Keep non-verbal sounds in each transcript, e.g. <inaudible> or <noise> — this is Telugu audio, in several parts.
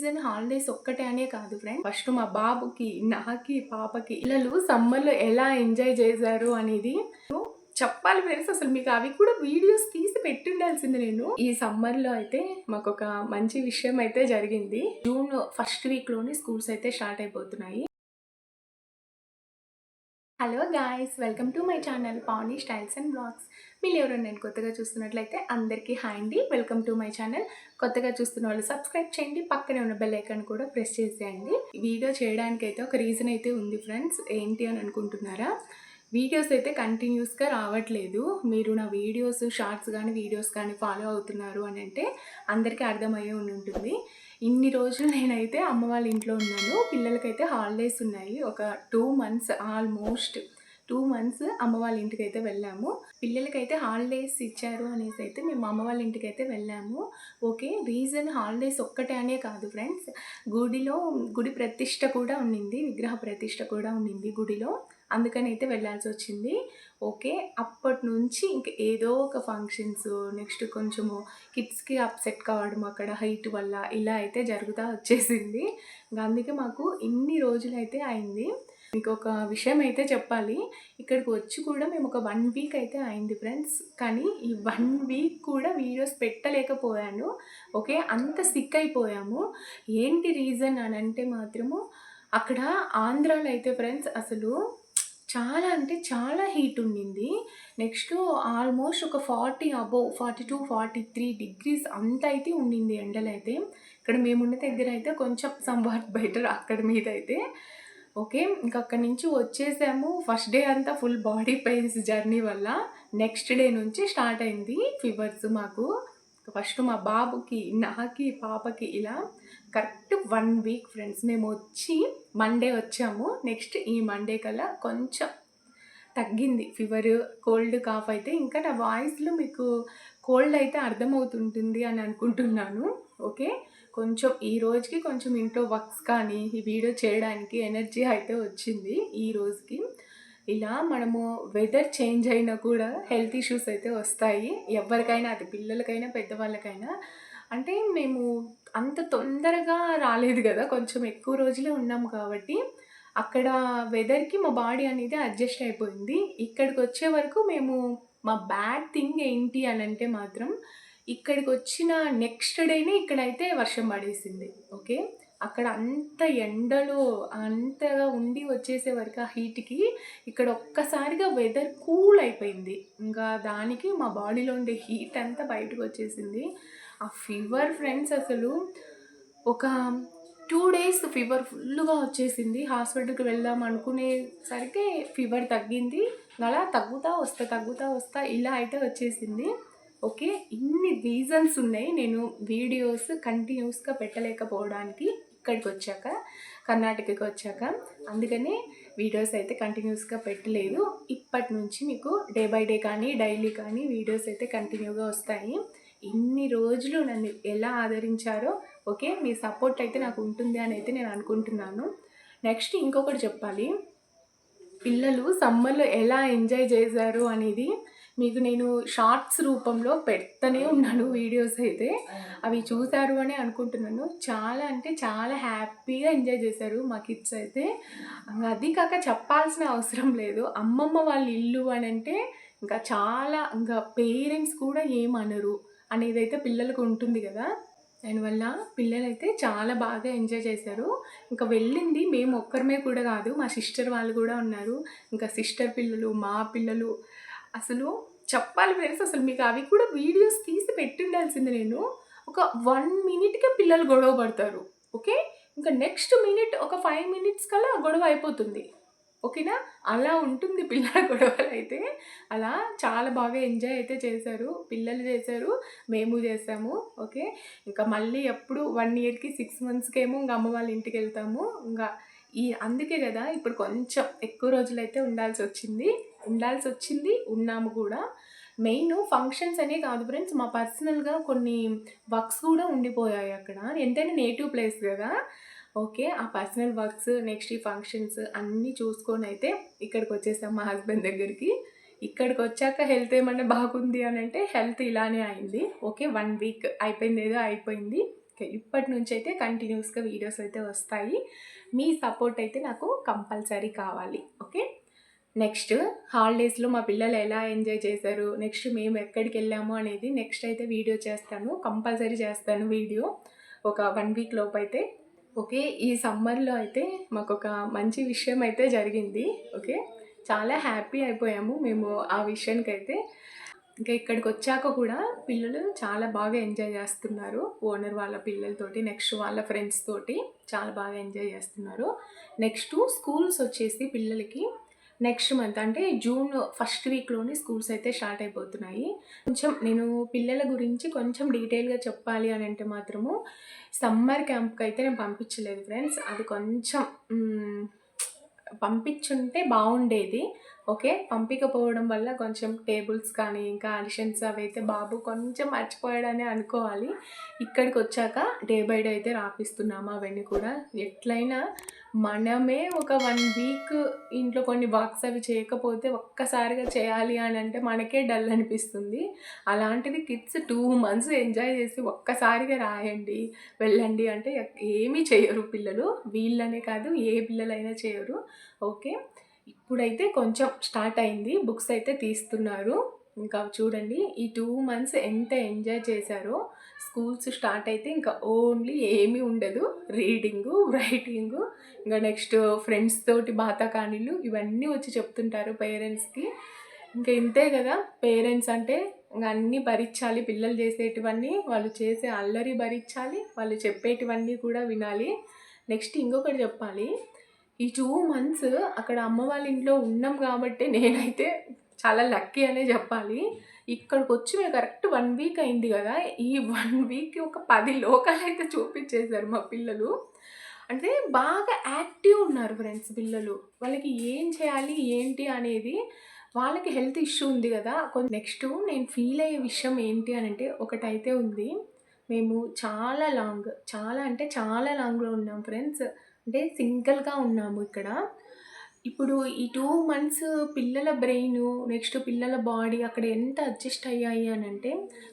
రీజన్ హాలిడేస్ ఒక్కటే అనే కాదు ఫ్రెండ్. ఫస్ట్ మా బాబుకి నాకి పాపకి పిల్లలు సమ్మర్లో ఎలా ఎంజాయ్ చేశారు అనేది చెప్పాలి ఫ్రెండ్స్. అసలు మీకు అవి కూడా వీడియోస్ తీసి పెట్టుండాల్సింది నేను. ఈ సమ్మర్లో అయితే మాకు ఒక మంచి విషయం అయితే జరిగింది. జూన్ ఫస్ట్ వీక్లోనే స్కూల్స్ అయితే స్టార్ట్ అయిపోతున్నాయి. Hello guys welcome to my channel Pavani styles and blogs. మీరు ఎవరైనా నేను కొత్తగా చూస్తున్నట్లయితే అందరికీ హాయ్ అండి. Welcome to my channel. కొత్తగా చూస్తున్న వాళ్ళు సబ్స్క్రైబ్ చేయండి. పక్కనే ఉన్న బెల్ ఐకాన్ కూడా ప్రెస్ చేసేయండి. వీడియో చేయడానికి అయితే ఒక రీజన్ అయితే ఉంది ఫ్రెండ్స్ ఏంటి అని అనుకుంటున్నారా? వీడియోస్ అయితే కంటిన్యూస్గా రావట్లేదు. మీరు నా వీడియోస్ షార్ట్స్ కానీ వీడియోస్ కానీ ఫాలో అవుతున్నారు అని అంటే అందరికీ అర్థమయ్యే ఉండి ఉంటుంది. ఇన్ని రోజులు నేనైతే అమ్మ వాళ్ళ ఇంట్లో ఉన్నాను. పిల్లలకైతే హాలిడేస్ ఉన్నాయి. ఒక two months almost two months అమ్మ వాళ్ళ ఇంటికి అయితే వెళ్ళాము. పిల్లలకైతే హాలిడేస్ ఇచ్చారు అనేసి అయితే మేము అమ్మ వాళ్ళ ఇంటికి అయితే వెళ్ళాము. ఓకే రీజన్ హాలిడేస్ ఒక్కటే అనే కాదు ఫ్రెండ్స్ గుడిలో గుడి ప్రతిష్ట కూడా ఉండింది. విగ్రహ ప్రతిష్ట కూడా ఉండింది గుడిలో. అందుకని అయితే వెళ్ళాల్సి వచ్చింది. ఓకే. అప్పటి నుంచి ఇంక ఏదో ఒక ఫంక్షన్స్ నెక్స్ట్ కొంచెము కిడ్స్కి అప్సెట్ కావడం అక్కడ హైట్ వల్ల ఇలా అయితే జరుగుతూ వచ్చేసింది. అందుకే మాకు ఇన్ని రోజులు అయితే అయింది. మీకు ఒక విషయం అయితే చెప్పాలి. ఇక్కడికి వచ్చి కూడా మేము ఒక వన్ వీక్ అయితే అయింది ఫ్రెండ్స్. కానీ ఈ వన్ వీక్ కూడా వీడియోస్ పెట్టలేకపోయాను. ఓకే అంత సిక్ అయిపోయాము. ఏంటి రీజన్ అని అంటే మాత్రము అక్కడ ఆంధ్రాలో అయితే ఫ్రెండ్స్ అసలు చాలా అంటే చాలా హీట్ ఉండింది. నెక్స్ట్ ఆల్మోస్ట్ ఒక forty above forty two forty three degrees అంత అయితే ఉండింది ఎండలైతే. ఇక్కడ మేమున్న దగ్గర అయితే కొంచెం సంవాట్ బెటర్ అక్కడ మీద అయితే. ఓకే ఇంకా అక్కడి నుంచి వచ్చేసాము. ఫస్ట్ డే అంతా ఫుల్ బాడీ పెయిన్స్ జర్నీ వల్ల. నెక్స్ట్ డే నుంచి స్టార్ట్ అయింది ఫీవర్స్ మాకు. ఫస్ట్ మా బాబుకి నాకి పాపకి ఇలా కరెక్ట్ వన్ వీక్ ఫ్రెండ్స్. మేము వచ్చి మండే వచ్చాము. నెక్స్ట్ ఈ మండే కల్లా కొంచెం తగ్గింది. ఫీవర్ కోల్డ్ కాఫ్ అయితే ఇంకా నా వాయిస్లో మీకు కోల్డ్ అయితే అర్థమవుతుంటుంది అని అనుకుంటున్నాను. ఓకే? కొంచెం ఈ రోజుకి కొంచెం ఇంట్లో వర్క్స్ కానీ ఈ వీడియో చేయడానికి ఎనర్జీ అయితే వచ్చింది ఈ రోజుకి. ఇలా మనము వెదర్ చేంజ్ అయినా కూడా హెల్త్ ఇష్యూస్ అయితే వస్తాయి. ఎవరికైనా అది పిల్లలకైనా పెద్దవాళ్ళకైనా. అంటే మేము అంత తొందరగా రాలేదు కదా కొంచెం ఎక్కువ రోజులే ఉన్నాము కాబట్టి అక్కడ వెదర్కి మా బాడీ అనేది అడ్జస్ట్ అయిపోయింది. ఇక్కడికి వచ్చే వరకు మేము మా బ్యాడ్ థింగ్ ఏంటి అని అంటే మాత్రం ఇక్కడికి వచ్చిన నెక్స్ట్ డేనే ఇక్కడైతే వర్షం పడేసింది. ఓకే అక్కడ అంత ఎండలో అంతగా ఉండి వచ్చేసే వరకు ఆ హీట్కి ఇక్కడ ఒక్కసారిగా వెదర్ కూల్ అయిపోయింది. ఇంకా దానికి మా బాడీలో ఉండే హీట్ అంతా బయటకు వచ్చేసింది. ఆ ఫీవర్ ఫ్రెండ్స్ అసలు ఒక టూ డేస్ ఫీవర్ ఫుల్గా వచ్చేసింది. హాస్పిటల్కి వెళ్దాం అనుకునేసరికి ఫీవర్ తగ్గింది. అలా తగ్గుతా వస్తా తగ్గుతా వస్తా ఇలా అయితే వచ్చేసింది. ఓకే ఇన్ని రీజన్స్ ఉన్నాయి. నేను వీడియోస్ కంటిన్యూస్గా పెట్టలేకపోవడానికి. ఇక్కడికి వచ్చాక కర్ణాటకకి వచ్చాక అందుకని వీడియోస్ అయితే కంటిన్యూస్గా పెట్టలేదు. ఇప్పటి నుంచి మీకు డే బై డే కానీ డైలీ కానీ వీడియోస్ అయితే కంటిన్యూగా వస్తాయి. ఇన్ని రోజులు నన్ను ఎలా ఆదరించారో ఓకే మీ సపోర్ట్ అయితే నాకు ఉంటుంది అని అయితే నేను అనుకుంటున్నాను. నెక్స్ట్ ఇంకొకటి చెప్పాలి. పిల్లలు సమ్మర్లో ఎలా ఎంజాయ్ చేశారు అనేది మీకు నేను షార్ట్స్ రూపంలో పెడతానే ఉన్నాను వీడియోస్ అయితే. అవి చూశారు అని అనుకుంటున్నాను. చాలా అంటే చాలా హ్యాపీగా ఎంజాయ్ చేశారు మా కిడ్స్ అయితే. అది కాక చెప్పాల్సిన అవసరం లేదు. అమ్మమ్మ వాళ్ళ ఇల్లు అని అంటే ఇంకా చాలా ఇంకా పేరెంట్స్ కూడా ఏమనరు అనేది అయితే పిల్లలకు ఉంటుంది కదా. దానివల్ల పిల్లలైతే చాలా బాగా ఎంజాయ్ చేశారు. ఇంకా వెళ్ళింది మేము ఒక్కరమే కూడా కాదు మా సిస్టర్ వాళ్ళు కూడా ఉన్నారు. ఇంకా సిస్టర్ పిల్లలు మా పిల్లలు అసలు చెప్పాలి ఫ్రెండ్స్ అసలు మీకు అవి కూడా వీడియోస్ తీసి పెట్టిండాల్సింది నేను. ఒక వన్ మినిట్కే పిల్లలు గొడవ పడతారు ఓకే? ఇంకా నెక్స్ట్ మినిట్ ఒక ఫైవ్ మినిట్స్ కల్లా గొడవ అయిపోతుంది ఓకేనా? అలా ఉంటుంది పిల్లల <laughs> గొడవలు అయితే. అలా చాలా బాగా ఎంజాయ్ అయితే చేశారు పిల్లలు చేశారు మేము చేసాము ఓకే? ఇంకా మళ్ళీ ఎప్పుడు వన్ ఇయర్కి సిక్స్ మంత్స్కేమో ఇంకా అమ్మ వాళ్ళ ఇంటికి వెళ్తాము ఇంకా ఈ అందుకే కదా ఇప్పుడు కొంచెం ఎక్కువ రోజులైతే ఉండాల్సి వచ్చింది. ఉండాల్సి వచ్చింది ఉన్నాము కూడా. మెయిన్ ఫంక్షన్స్ అనే కాదు ఫ్రెండ్స్ మా పర్సనల్గా కొన్ని వర్క్స్ కూడా ఉండిపోయాయి అక్కడ. ఎంతైనా నేటివ్ ప్లేస్ కదా. ఓకే ఆ పర్సనల్ వర్క్స్ నెక్స్ట్ ఈ ఫంక్షన్స్ అన్నీ చూసుకొని అయితే ఇక్కడికి వచ్చేసాం మా హస్బెండ్ దగ్గరికి. ఇక్కడికి వచ్చాక హెల్త్ ఏమన్నా బాగుంది అని అంటే హెల్త్ ఇలానే అయింది. ఓకే వన్ వీక్ అయిపోయింది ఏదో అయిపోయింది. ఓకే ఇప్పటి నుంచి అయితే కంటిన్యూస్గా వీడియోస్ అయితే వస్తాయి. మీ సపోర్ట్ అయితే నాకు కంపల్సరీ కావాలి ఓకే? నెక్స్ట్ హాలిడేస్లో మా పిల్లలు ఎలా ఎంజాయ్ చేశారు? నెక్స్ట్ మేము ఎక్కడికి వెళ్ళాము అనేది నెక్స్ట్ అయితే వీడియో చేస్తాను కంపల్సరీ చేస్తాను వీడియో. ఒక వన్ వీక్ లోపు అయితే ఓకే? ఈ సమ్మర్లో అయితే మాకు ఒక మంచి విషయం అయితే జరిగింది ఓకే? చాలా హ్యాపీ అయిపోయాము మేము ఆ విషయానికి అయితే ఇంకా ఇక్కడికి వచ్చాక కూడా పిల్లలు చాలా బాగా ఎంజాయ్ చేస్తున్నారు. ఓనర్ వాళ్ళ పిల్లలతోటి నెక్స్ట్ వాళ్ళ ఫ్రెండ్స్ తోటి చాలా బాగా ఎంజాయ్ చేస్తున్నారు. నెక్స్ట్ స్కూల్స్ వచ్చేసి పిల్లలకి నెక్స్ట్ మంత్ అంటే జూన్ ఫస్ట్ వీక్లోనే స్కూల్స్ అయితే స్టార్ట్ అయిపోతున్నాయి. కొంచెం నేను పిల్లల గురించి కొంచెం డీటెయిల్గా చెప్పాలి అని అంటే మాత్రము సమ్మర్ క్యాంప్కి అయితే నేను పంపించలేదు ఫ్రెండ్స్. అది కొంచెం పంపించుంటే బాగుండేది. ఓకే పంపించకపోవడం వల్ల కొంచెం టేబుల్స్ కానీ ఇంకా అడిషన్స్ అవి అయితే బాబు కొంచెం మర్చిపోయాడని అనుకోవాలి. ఇక్కడికి వచ్చాక డే బై డే అయితే రాపిస్తున్నాము అవన్నీ కూడా. ఎట్లయినా మనమే ఒక వన్ వీక్ ఇంట్లో కొన్ని వర్క్స్ అవి చేయకపోతే ఒక్కసారిగా చేయాలి అని అంటే మనకే డల్ అనిపిస్తుంది. అలాంటిది కిడ్స్ టూ మంత్స్ ఎంజాయ్ చేసి ఒక్కసారిగా రాయండి. వెళ్ళండి అంటే ఏమీ చేయరు పిల్లలు. వీళ్ళనే కాదు ఏ పిల్లలైనా చేయరు ఓకే. ఇప్పుడైతే కొంచెం స్టార్ట్ అయింది. బుక్స్ అయితే తీస్తున్నారు. ఇంకా చూడండి ఈ టూ మంత్స్ ఎంత ఎంజాయ్ చేశారో. స్కూల్స్ స్టార్ట్ అయితే ఇంకా ఓన్లీ ఏమీ ఉండదు. రీడింగు రైటింగు ఇంకా నెక్స్ట్ ఫ్రెండ్స్ తోటి బాతాకానీలు ఇవన్నీ వచ్చి చెప్తుంటారు పేరెంట్స్కి. ఇంకా ఇంతే కదా పేరెంట్స్ అంటే ఇంకా అన్నీ భరించాలి. పిల్లలు చేసేటివన్నీ వాళ్ళు చేసే అల్లరి భరించాలి. వాళ్ళు చెప్పేటివన్నీ కూడా వినాలి. నెక్స్ట్ ఇంకొకటి చెప్పాలి. ఈ టూ మంత్స్ అక్కడ అమ్మ వాళ్ళ ఇంట్లో ఉన్నాం కాబట్టి నేనైతే చాలా లక్కీ అనే చెప్పాలి. ఇక్కడికి వచ్చి మేము కరెక్ట్ వన్ వీక్ అయింది కదా. ఈ వన్ వీక్ ఒక పది లోకాలు అయితే చూపించేశారు మా పిల్లలు. అంటే బాగా యాక్టివ్ ఉన్నారు ఫ్రెండ్స్ పిల్లలు. వాళ్ళకి ఏం చేయాలి ఏంటి అనేది వాళ్ళకి హెల్త్ ఇష్యూ ఉంది కదా. కొంచెం నెక్స్ట్ నేను ఫీల్ అయ్యే విషయం ఏంటి అని అంటే ఒకటైతే ఉంది. మేము చాలా లాంగ్ చాలా అంటే చాలా లాంగ్లో ఉన్నాం ఫ్రెండ్స్ అంటే సింగిల్గా ఉన్నాము ఇక్కడ. ఇప్పుడు ఈ టూ మంత్స్ పిల్లల బ్రెయిన్ నెక్స్ట్ పిల్లల బాడీ అక్కడ ఎంత అడ్జస్ట్ అయ్యాయి అని అంటే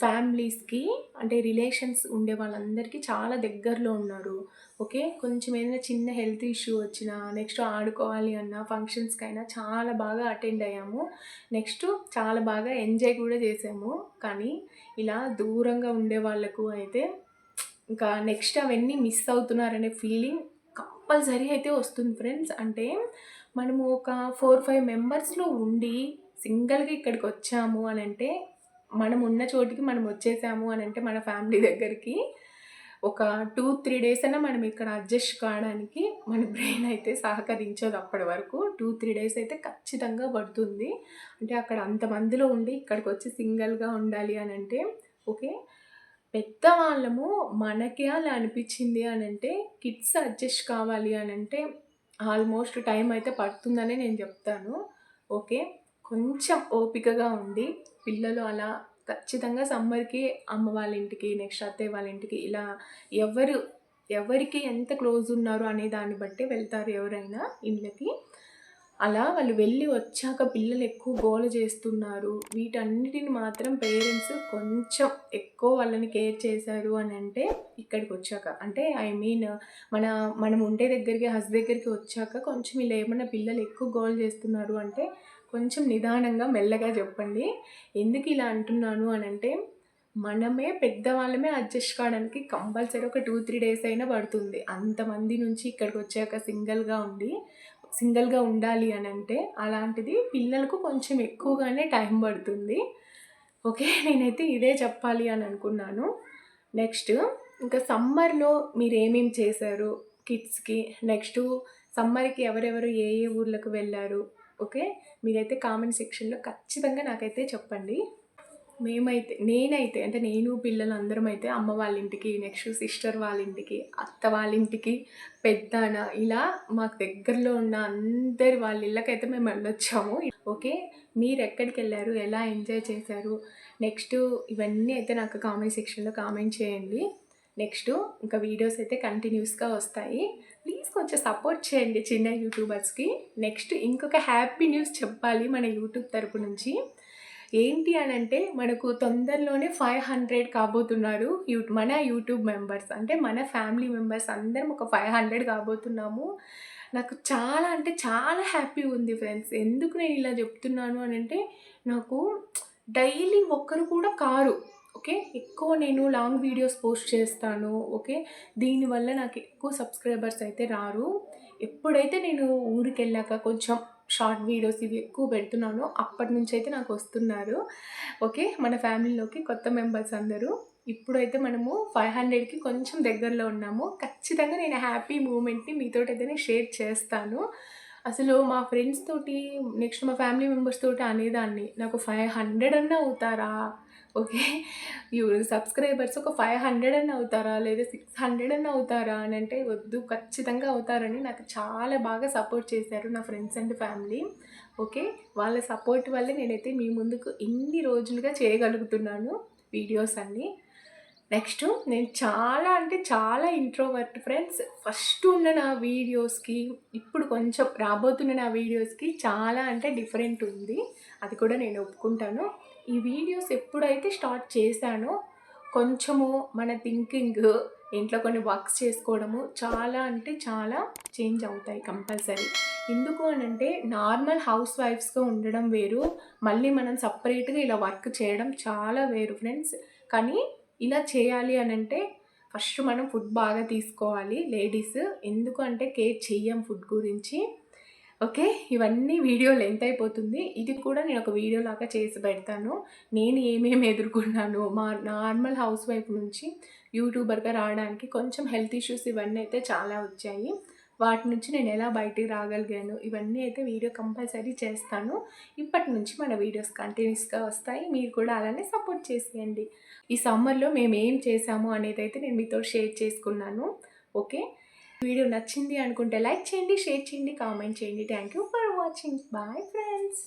ఫ్యామిలీస్కి అంటే రిలేషన్స్ ఉండే వాళ్ళందరికీ చాలా దగ్గరలో ఉన్నారు. ఓకే? కొంచెం ఏదైనా చిన్న హెల్త్ ఇష్యూ వచ్చినా నెక్స్ట్ ఆడుకోవాలి అన్న ఫంక్షన్స్కి అయినా చాలా బాగా అటెండ్ అయ్యాము. నెక్స్ట్ చాలా బాగా ఎంజాయ్ కూడా చేసాము. కానీ ఇలా దూరంగా ఉండే వాళ్ళకు అయితే ఇంకా నెక్స్ట్ అవన్నీ మిస్ అవుతున్నారనే ఫీలింగ్ కంపల్సరీ అయితే వస్తుంది ఫ్రెండ్స్. అంటే మనము ఒక ఫోర్ ఫైవ్ మెంబర్స్లో ఉండి సింగిల్గా ఇక్కడికి వచ్చాము అని అంటే మనం ఉన్న చోటికి మనం వచ్చేసాము అని అంటే మన ఫ్యామిలీ దగ్గరికి ఒక టూ త్రీ డేస్ అయినా మనం ఇక్కడ అడ్జస్ట్ కావడానికి మన బ్రెయిన్ అయితే సహకరించదు అప్పటి వరకు. టూ త్రీ డేస్ అయితే ఖచ్చితంగా పడుతుంది. అంటే అక్కడ అంతమందిలో ఉండి ఇక్కడికి వచ్చి సింగిల్గా ఉండాలి అని అంటే ఓకే. పెద్దవాళ్ళము మనకే అలా అనిపించింది అని అంటే కిడ్స్ అడ్జస్ట్ కావాలి అని అంటే ఆల్మోస్ట్ టైం అయితే పడుతుందనే నేను చెప్తాను. ఓకే? కొంచెం ఓపికగా ఉండి పిల్లలు అలా ఖచ్చితంగా సమ్మర్కి అమ్మ వాళ్ళ ఇంటికి నెక్స్ట్ అత్తయ్య వాళ్ళ ఇంటికి ఇలా ఎవరు ఎవరికి ఎంత క్లోజ్ ఉన్నారు అనే దాన్ని బట్టి వెళ్తారు ఎవరైనా ఇళ్ళకి. అలా వాళ్ళు వెళ్ళి వచ్చాక పిల్లలు ఎక్కువ గోల చేస్తున్నారు. వీటన్నిటిని మాత్రం పేరెంట్స్ కొంచెం ఎక్కువ వాళ్ళని కేర్ చేశారు అని అంటే ఇక్కడికి వచ్చాక. అంటే ఐ మీన్ మన మనం ఉండే దగ్గరికి హస్ దగ్గరికి వచ్చాక కొంచెం ఇలా ఏమన్నా పిల్లలు ఎక్కువ గోల్ చేస్తున్నారు అంటే కొంచెం నిదానంగా మెల్లగా చెప్పండి. ఎందుకు ఇలా అంటున్నాను అని అంటే మనమే పెద్దవాళ్ళమే అడ్జస్ట్ కావడానికి కంపల్సరీ ఒక టూ త్రీ డేస్ అయినా పడుతుంది. అంతమంది నుంచి ఇక్కడికి వచ్చాక సింగిల్గా ఉండి సింగిల్గా ఉండాలి అని అంటే అలాంటిది పిల్లలకు కొంచెం ఎక్కువగానే టైం పడుతుంది. ఓకే నేనైతే ఇదే చెప్పాలి అని అనుకున్నాను. నెక్స్ట్ ఇంకా సమ్మర్లో మీరు ఏమేమి చేశారు కిడ్స్కి? నెక్స్ట్ సమ్మర్కి ఎవరెవరు ఏ ఏ ఊర్లకు వెళ్ళారు? ఓకే మీరైతే కామెంట్ సెక్షన్లో ఖచ్చితంగా నాకైతే చెప్పండి. మేమైతే నేనైతే అంటే నేను పిల్లలు అందరం అయితే అమ్మ వాళ్ళ ఇంటికి నెక్స్ట్ సిస్టర్ వాళ్ళ ఇంటికి అత్త వాళ్ళ ఇంటికి పెద్దన ఇలా మాకు దగ్గరలో ఉన్న అందరి వాళ్ళ ఇళ్ళకైతే మేము వెళ్ళొచ్చాము. ఓకే మీరు ఎక్కడికి వెళ్ళారు ఎలా ఎంజాయ్ చేశారు? నెక్స్ట్ ఇవన్నీ అయితే నాకు కామెంట్ సెక్షన్లో కామెంట్ చేయండి. నెక్స్ట్ ఇంకా వీడియోస్ అయితే కంటిన్యూస్గా వస్తాయి. ప్లీజ్ కొంచెం సపోర్ట్ చేయండి చిన్న యూట్యూబర్స్కి. నెక్స్ట్ ఇంకొక హ్యాపీ న్యూస్ చెప్పాలి మన యూట్యూబ్ తరపు నుంచి. ఏంటి అని అంటే మనకు తొందరలోనే ఫైవ్ హండ్రెడ్ కాబోతున్నారు యూ మన యూట్యూబ్ మెంబర్స్. అంటే మన ఫ్యామిలీ మెంబర్స్ అందరం ఒక ఫైవ్ హండ్రెడ్ కాబోతున్నాము. నాకు చాలా అంటే చాలా హ్యాపీ ఉంది ఫ్రెండ్స్. ఎందుకు నేను ఇలా చెప్తున్నాను అని అంటే నాకు డైలీ ఒక్కరు కూడా కారు. ఓకే? ఎక్కువ నేను లాంగ్ వీడియోస్ పోస్ట్ చేస్తాను. ఓకే? దీనివల్ల నాకు ఎక్కువ సబ్స్క్రైబర్స్ అయితే రారు. ఎప్పుడైతే నేను ఊరికి వెళ్ళాక కొంచెం షార్ట్ వీడియోస్ ఇవి ఎక్కువ పెడుతున్నాను. అప్పటి నుంచి అయితే నాకు వస్తున్నారు. ఓకే మన ఫ్యామిలీలోకి కొత్త మెంబర్స్ అందరూ. ఇప్పుడైతే మనము ఫైవ్ హండ్రెడ్కి కొంచెం దగ్గరలో ఉన్నాము. ఖచ్చితంగా నేను హ్యాపీ మూమెంట్ని మీతో అయితే నేను షేర్ చేస్తాను. అసలు మా ఫ్రెండ్స్ తోటి నెక్స్ట్ మా ఫ్యామిలీ మెంబర్స్ తోటి అనేదాన్ని. నాకు ఫైవ్ హండ్రెడ్ అన్నా అవుతారా? ఓకే. యూ సబ్స్క్రైబర్స్ ఒక ఫైవ్ హండ్రెడ్ అని అవుతారా? లేదా సిక్స్ హండ్రెడ్ అని అవుతారా? అని అంటే వద్దు ఖచ్చితంగా అవుతారని నాకు చాలా బాగా సపోర్ట్ చేశారు నా ఫ్రెండ్స్ అండ్ ఫ్యామిలీ. ఓకే. వాళ్ళ సపోర్ట్ వల్లే నేనైతే మీ ముందుకు ఇన్ని రోజులుగా చేయగలుగుతున్నాను వీడియోస్ అన్నీ. నెక్స్ట్ నేను చాలా అంటే చాలా ఇంట్రోవర్ట్ ఫ్రెండ్స్ ఫస్ట్ ఉన్న నా వీడియోస్కి ఇప్పుడు కొంచెం రాబోతున్న నా వీడియోస్కి చాలా అంటే డిఫరెంట్ ఉంది. అది కూడా నేను ఒప్పుకుంటాను. ఈ వీడియోస్ ఎప్పుడైతే స్టార్ట్ చేశానో కొంచెము మన థింకింగ్ ఇంట్లో కొన్ని వర్క్స్ చేసుకోవడము చాలా అంటే చాలా చేంజ్ అవుతాయి కంపల్సరీ. ఎందుకు అని అంటే నార్మల్ హౌస్ వైఫ్స్గా ఉండడం వేరు మళ్ళీ మనం సపరేట్గా ఇలా వర్క్ చేయడం చాలా వేరు ఫ్రెండ్స్. కానీ ఇలా చేయాలి అని అంటే ఫస్ట్ మనం ఫుడ్ బాగా తీసుకోవాలి లేడీస్. ఎందుకు అంటే కేర్ చెయ్యం ఫుడ్ గురించి. ఓకే? ఇవన్నీ వీడియో లెంత్ అయిపోతుంది. ఇది కూడా నేను ఒక వీడియో లాగా చేసి పెడతాను. నేను ఏమేమి ఎదుర్కొన్నాను? మా నార్మల్ హౌస్ వైఫ్ నుంచి యూట్యూబర్గా రావడానికి కొంచెం హెల్త్ ఇష్యూస్ ఇవన్నీ అయితే చాలా వచ్చాయి. వాటి నుంచి నేను ఎలా బయటికి రాగలిగాను? ఇవన్నీ అయితే వీడియో కంపల్సరీ చేస్తాను. ఇప్పటి నుంచి మన వీడియోస్ కంటిన్యూస్గా వస్తాయి. మీరు కూడా అలానే సపోర్ట్ చేసేయండి. ఈ సమ్మర్లో మేము ఏం చేసాము అనేది అయితే నేను మీతో షేర్ చేసుకున్నాను. ఓకే? వీడియో నచ్చింది అనుకుంటే లైక్ చేయండి షేర్ చేయండి కామెంట్ చేయండి. Thank you for watching bye friends